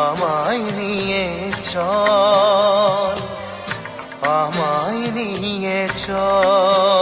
আমায় নিয়ে চল আমায় নিয়ে চল।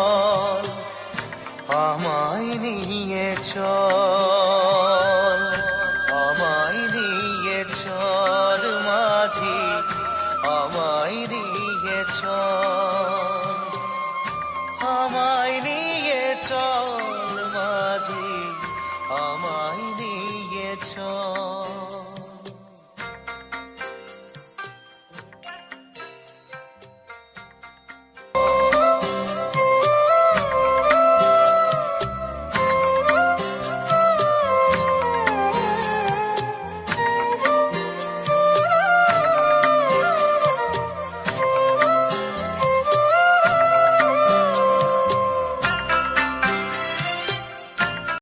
নিয়ে চল আমায় নিয়ে চল মাঝি আমায় নিয়ে চল